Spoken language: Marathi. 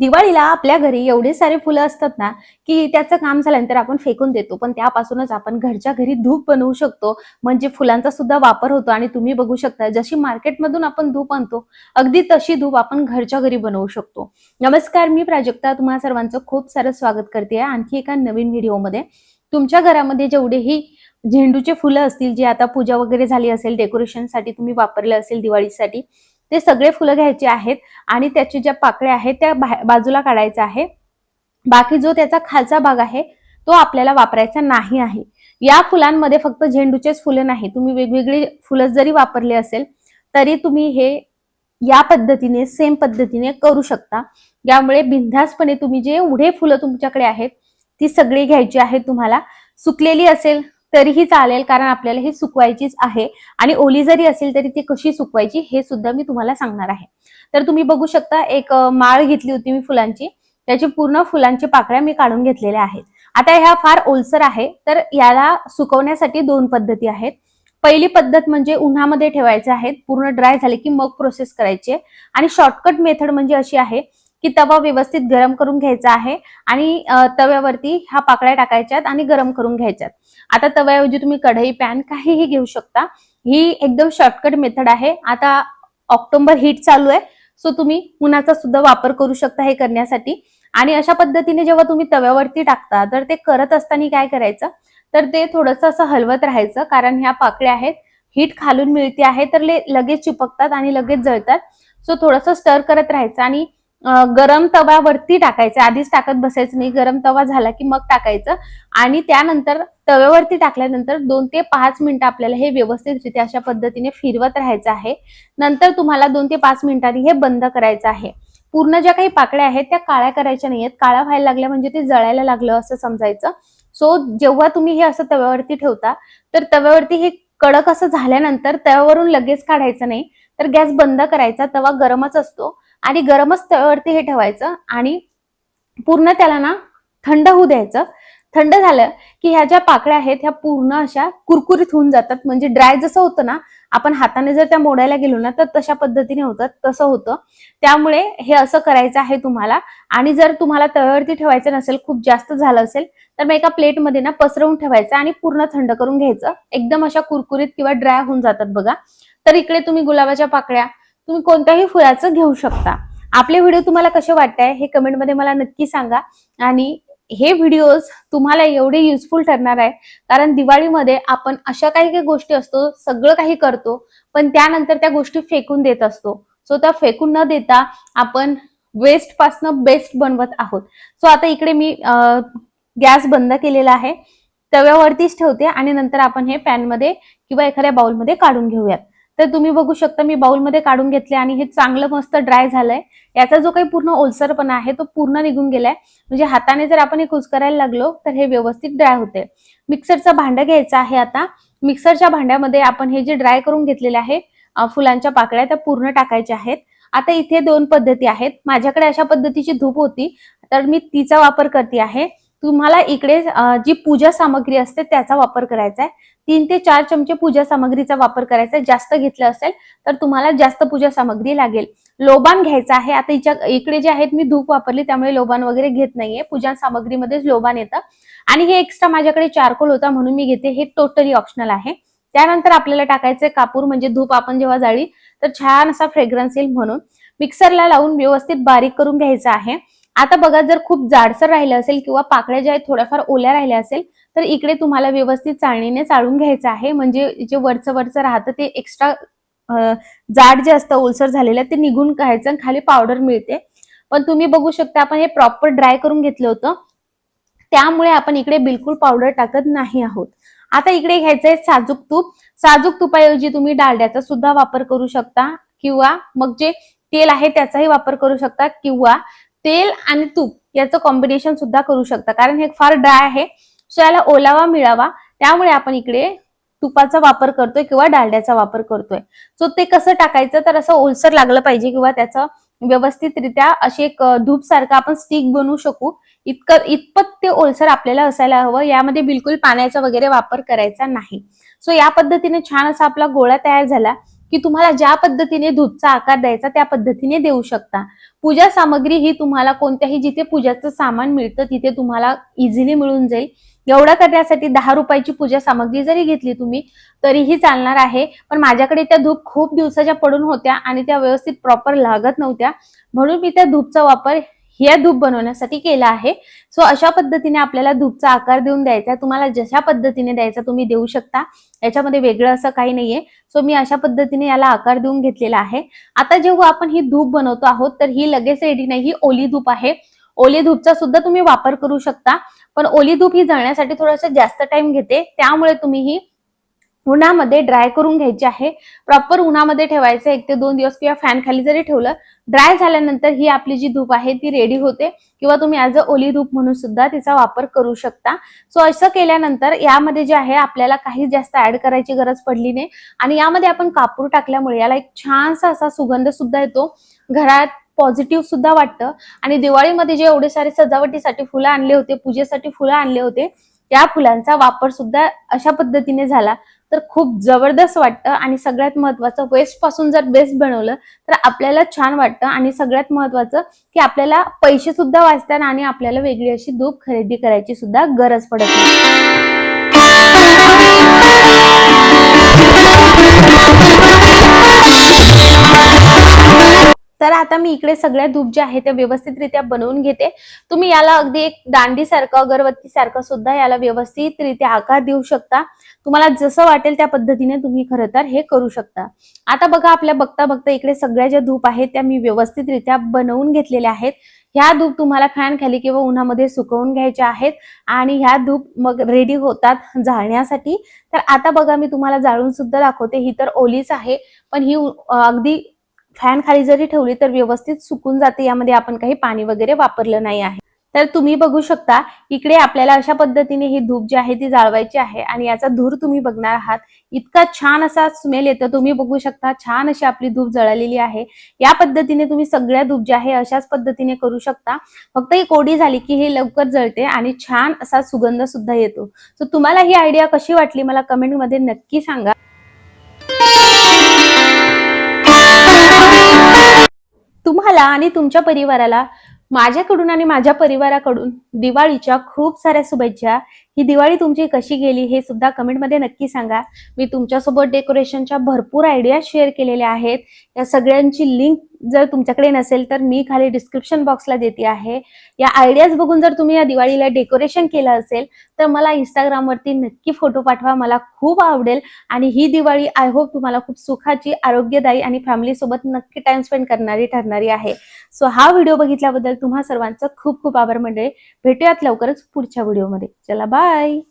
दिवाळीला आपल्या घरी एवढे सारे फुलं असतात ना की त्याचं काम झाल्यानंतर आपण फेकून देतो. पण त्यापासूनच आपण घरच्या घरी धूप बनवू शकतो. म्हणजे फुलांचा सुद्धा वापर होतो आणि तुम्ही बघू शकता जशी मार्केटमधून आपण धूप आणतो अगदी तशी धूप आपण घरच्या घरी बनवू शकतो. नमस्कार मी प्राजक्ता. तुम्हा सर्वांचं खूप सारं स्वागत करते आणखी एका नवीन व्हिडिओमध्ये. तुमच्या घरामध्ये जेवढेही झेंडूचे फुलं असतील जे आता पूजा वगैरे झाली असेल डेकोरेशनसाठी तुम्ही वापरले असेल दिवाळीसाठी ते सगळे फुलं घ्यायचे आहेत आणि त्याची ज्या पाकळ्या आहेत त्या बाजूला काढायचं आहे. बाकी जो त्याचा खालचा भाग आहे तो आपल्याला वापरायचा नाही आहे. या फुलांमध्ये फक्त झेंडूचेच फुलं नाही. तुम्ही वेगवेगळी फुलं जरी वापरली असेल तरी तुम्ही हे या पद्धतीने सेम पद्धतीने करू शकता. यामुळे बिनधास्तपणे तुम्ही जे एवढे फुलं तुमच्याकडे आहेत ती सगळी घ्यायची आहेत तुम्हाला. सुकलेली असेल तरीही चालेल कारण आपल्याला ही सुकवायचीच आहे. आणि ओली जरी असेल तरी ती कशी सुकवायची हे सुद्धा मी तुम्हाला सांगणार आहे. तर तुम्ही बघू शकता एक माळ घेतली होती मी फुलांची. त्याची पूर्ण फुलांची पाकळ्या मी काढून घेतलेल्या आहेत. आता ह्या फार ओलसर आहे तर याला सुकवण्यासाठी दोन पद्धती आहेत. पहिली पद्धत म्हणजे उन्हामध्ये ठेवायचे आहेत पूर्ण ड्राय झाले की मग प्रोसेस करायचे. आणि शॉर्टकट मेथड म्हणजे अशी आहे की तवा व्यवस्थित गरम करून घ्यायचा आहे आणि तव्यावरती ह्या पाकळ्या टाकायच्यात आणि गरम करून घ्यायच्यात. आता तव्याऐवजी तुम्ही कढई पॅन काहीही घेऊ शकता. ही एकदम शॉर्टकट मेथड आहे. आता ऑक्टोबर हीट चालू आहे. सो तुम्ही उन्हाचा सुद्धा वापर करू शकता हे करण्यासाठी. आणि अशा पद्धतीने जेव्हा तुम्ही तव्यावरती टाकता तर ते करत असताना काय करायचं? तर ते थोडंसं असं हलवत राहायचं. कारण ह्या पाकळ्या आहेत. हीट खालून मिळते आहे तर ले- लगेच चिपकतात आणि लगेच जळतात. सो थोडंसं स्टर करत राहायचं. आणि गरम तव्यावरती टाकायचं. आधीच टाकत बसायचं नाही. गरम तवा झाला की मग टाकायचं. आणि त्यानंतर तव्यावरती टाकल्यानंतर दोन ते पाच मिनिटं आपल्याला हे व्यवस्थितरित्या अशा पद्धतीने फिरवत राहायचं आहे. नंतर तुम्हाला दोन ते पाच मिनिटांनी हे बंद करायचं आहे. पूर्ण ज्या काही पाकळ्या आहेत त्या काळ्या करायच्या नाहीयेत. काळ्या व्हायला लागल्या म्हणजे ते जळायला लागलं असं समजायचं. सो जेव्हा तुम्ही हे असं तव्यावरती ठेवता तर तव्यावरती हे कडक असं झाल्यानंतर तव्यावरून लगेच काढायचं नाही. तर गॅस बंद करायचा. तवा गरमच असतो. आणि गरमच तळवरती हे ठेवायचं आणि पूर्ण त्याला ना थंड होऊ द्यायचं. थंड झालं की ह्या ज्या पाकळ्या आहेत ह्या पूर्ण अशा कुरकुरीत होऊन जातात. म्हणजे ड्राय जसं होतं ना आपण हाताने जर त्या मोडायला गेलो ना तर तशा पद्धतीने होतात तसं होतं. त्यामुळे हे असं करायचं आहे तुम्हाला. आणि जर तुम्हाला तळवरती ठेवायचं नसेल खूप जास्त झालं असेल तर मग एका प्लेटमध्ये ना पसरवून ठेवायचं आणि पूर्ण थंड करून घ्यायचं. एकदम अशा कुरकुरीत किंवा ड्राय होऊन जातात बघा. तर इकडे तुम्ही गुलाबाच्या पाकळ्या तुम्ही कोणत्याही फुलाचं घेऊ शकता. आपले व्हिडिओ तुम्हाला कसे वाटताय हे कमेंटमध्ये मला नक्की सांगा. आणि हे व्हिडिओज तुम्हाला एवढे युजफुल ठरणार आहे कारण दिवाळीमध्ये आपण अशा काही काही गोष्टी असतो सगळं काही करतो पण त्यानंतर त्या गोष्टी फेकून देत असतो. सो त्या फेकून न देता आपण वेस्ट पासनं बेस्ट बनवत आहोत. सो आता इकडे मी गॅस बंद केलेला आहे. तव्यावरतीच ठेवते आणि नंतर आपण हे पॅनमध्ये किंवा एखाद्या बाउलमध्ये काढून घेऊयात. तर तुम्ही बघू शकता मी बाउलमध्ये काढून घेतले आणि हे चांगलं मस्त ड्राय झालंय. याचा जो काही पूर्ण ओलसरपणा आहे तो पूर्ण निघून गेलाय. म्हणजे हाताने जर आपण हे कुचकरायला लागलो तर हे व्यवस्थित ड्राय होते मिक्सरचं भांडं घ्यायचं आहे आता. मिक्सरच्या भांड्यामध्ये आपण हे जे ड्राय करून घेतलेले आहे फुलांच्या पाकळ्या त्या पूर्ण टाकायच्या आहेत. आता इथे दोन पद्धती आहेत. माझ्याकडे अशा पद्धतीची धूप होती तर मी तिचा वापर करते आहे. तुम्हाला इकडे जी पूजा सामग्री असते त्याचा वापर करायचा आहे. तीन ते चार चमचे पूजा सामग्रीचा वापर करायचा आहे. जास्त घेतलं असेल तर तुम्हाला जास्त पूजा सामग्री लागेल. लोबान घ्यायचा आहे. आता हिच्या इकडे जे आहेत मी धूप वापरली त्यामुळे लोबान वगैरे घेत नाहीये. पूजा सामग्रीमध्येच लोबान येतं. आणि हे एक्स्ट्रा माझ्याकडे चारकोल होता म्हणून मी घेते. हे टोटली ऑप्शनल आहे. त्यानंतर आपल्याला टाकायचं कापूर म्हणजे धूप आपण जेव्हा जाळी तर छान असा फ्रेग्रन्स येईल म्हणून. मिक्सरला लावून व्यवस्थित बारीक करून घ्यायचं आहे. आता बघा जर खूप जाडसर राहिलं असेल किंवा पाकळ्या ज्या आहेत थोड्याफार ओल्या राहिल्या असेल तर इकडे तुम्हाला व्यवस्थित चाळणीने चाळून घ्यायचं आहे. म्हणजे जे वरचं वरचं राहतं ते एक्स्ट्रा जाड जे असतं ओलसर झालेलं ते निघून घ्यायचं आणि खाली पावडर मिळते. पण तुम्ही बघू शकता आपण हे प्रॉपर ड्राय करून घेतलं होतं. त्यामुळे आपण इकडे बिलकुल पावडर टाकत नाही आहोत. आता इकडे घ्यायचंय साजूक तूप. साजूक तुपाऐवजी तुम्ही डालड्याचा सुद्धा वापर करू शकता किंवा मग जे तेल आहे त्याचाही वापर करू शकता किंवा तेल आणि तूप याचं कॉम्बिनेशन सुद्धा करू शकता. कारण हे फार ड्राय आहे. सो याला ओलावा मिळावा. त्यामुळे आपण इकडे तुपाचा वापर करतोय किंवा डालड्याचा वापर करतोय. सो ते कसं टाकायचं? तर असं ओलसर लागलं पाहिजे किंवा त्याचं व्यवस्थितरित्या अशी एक धूप सारखं आपण स्टिक बनवू शकू. इतकं इतपत ते ओलसर आपल्याला असायला हवं. यामध्ये बिलकुल पाण्याचा वगैरे वापर करायचा नाही. सो या पद्धतीने छान असा आपला गोळा तयार झाला. की तुम्हाला ज्या पद्धतीने धूपचा आकार द्यायचा त्या पद्धतीने देऊ शकता. पूजा सामग्री ही तुम्हाला कोणत्याही जिथे पूजाचं सामान मिळतं तिथे तुम्हाला इझिली मिळून जाईल. एवढं करण्यासाठी दहा रुपयाची पूजा सामग्री जरी घेतली तुम्ही तरीही चालणार आहे. पण माझ्याकडे त्या धूप खूप दिवसाच्या पडून होत्या आणि त्या व्यवस्थित प्रॉपर लागत नव्हत्या. म्हणून मी त्या धूपचा वापर हे धूप बनवण्यासाठी केला आहे. सो अशा पद्धतीने आपल्याला धूपचा आकार देऊन द्यायचा तुम्हाला जशा पद्धतीने द्यायचा तुम्ही देऊ शकता. याच्यामध्ये वेगळं असं काही नाहीये. सो मी अशा पद्धतीने याला आकार देऊन घेतलेला आहे. आता जेव्हा आपण ही धूप बनवतो आहोत तर ही लगेच रेडी नाही. ही ओली धूप आहे. ओली धूपचा सुद्धा तुम्ही वापर करू शकता. पण ओली धूप ही जळण्यासाठी थोडासा जास्त टाइम घेते. त्यामुळे तुम्ही ही उन्हामध्ये ड्राय करून घ्यायची आहे. प्रॉपर उन्हामध्ये ठेवायचं एक ते दोन दिवस किंवा फॅन खाली जरी ठेवलं ड्राय झाल्यानंतर ही आपली जी धूप आहे ती रेडी होते. किंवा तुम्ही ॲज अ ओली धूप म्हणून सुद्धा तिचा वापर करू शकता. सो असं केल्यानंतर यामध्ये जे आहे आपल्याला काही जास्त ऍड करायची गरज पडली नाही. आणि यामध्ये आपण कापूर टाकल्यामुळे याला एक छानसा असा सुगंध सुद्धा येतो. घरात पॉझिटिव्ह सुद्धा वाटतं. आणि दिवाळीमध्ये जे एवढे सारे सजावटीसाठी फुलं आणले होते पूजेसाठी फुलं आणले होते त्या फुलांचा वापर सुद्धा अशा पद्धतीने झाला. तर खूप जबरदस्त वाटतं आणि सगळ्यात महत्वाचं वेस्टपासून जर बेस्ट बनवलं तर आपल्याला छान वाटतं आणि सगळ्यात महत्वाचं की आपल्याला पैसे सुद्धा वाचतात आणि आपल्याला वेगळी अशी धूप खरेदी करायची सुद्धा गरज पडत नाही. तर आता मी इकडे सगळ्या धूप जे आहे ते व्यवस्थितरित्या बनवून घेते. तुम्ही याला अगदी एक दांडीसारखं अगरबत्तीसारखं अगरबत्ती सारखं सुद्धा याला व्यवस्थितरित्या आकार देऊ शकता. तुम्हाला जसं वाटेल त्या पद्धतीने तुम्ही खरं तर हे करू शकता. आता बघा आपल्या बघता बघता इकडे सगळ्या ज्या धूप आहेत त्या मी व्यवस्थितरित्या बनवून घेतलेल्या आहेत. ह्या धूप तुम्हाला फॅन खाली किंवा उन्हामध्ये सुकवून घ्यायच्या आहेत आणि ह्या धूप मग रेडी होतात जाळण्यासाठी. तर आता बघा मी तुम्हाला जाळून सुद्धा दाखवते. ही तर ओलीच आहे पण ही अगदी फॅन खाली जरी ठेवली तर व्यवस्थित सुकून जाते. यामध्ये आपण काही पाणी वगैरे वापरलं नाही आहे. तर तुम्ही बघू शकता इकडे आपल्याला अशा पद्धतीने ही धूप जी आहे ती जाळवायची आहे आणि याचा धूर तुम्ही बघणार आहात. इतका छान असा स्मेल येतो. तुम्ही बघू शकता छान अशी आपली धूप जळालेली आहे. या पद्धतीने तुम्ही सगळ्या धूप ज्या आहे अशाच पद्धतीने करू शकता. फक्त ही कोडी झाली की हे लवकर जळते आणि छान असा सुगंध सुद्धा येतो. तर तुम्हाला ही आयडिया कशी वाटली मला कमेंटमध्ये नक्की सांगा. तुम्हाला आणि तुमच्या परिवाराला माझ्याकडून आणि माझ्या परिवाराकडून दिवाळीच्या खूप साऱ्या शुभेच्छा. ही दिवाळी तुमची कशी गेली हे सुद्धा कमेंटमध्ये नक्की सांगा. मी तुमच्यासोबत डेकोरेशनच्या भरपूर आयडिया शेअर केलेल्या आहेत. या सगळ्यांची लिंक जर तुमच्याकडे नसेल तर मी खाली डिस्क्रिप्शन बॉक्सला देते आहे. या आयडियाज बघून जर तुम्ही या दिवाळीला डेकोरेशन केलं असेल तर मला इंस्टाग्रामवरती नक्की फोटो पाठवा. मला खूप आवडेल. आणि ही दिवाळी आय होप तुम्हाला खूप सुखाची आरोग्यदायी आणि फॅमिली सोबत नक्की टाइम स्पेंड करणारी ठरणारी आहे. सो हा व्हिडिओ बघितल्याबद्दल तुम्हा सर्वांचं खूप खूप आभार मंडळी. भेटूयात लवकरच पुढच्या व्हिडिओमध्ये चला बा Bye!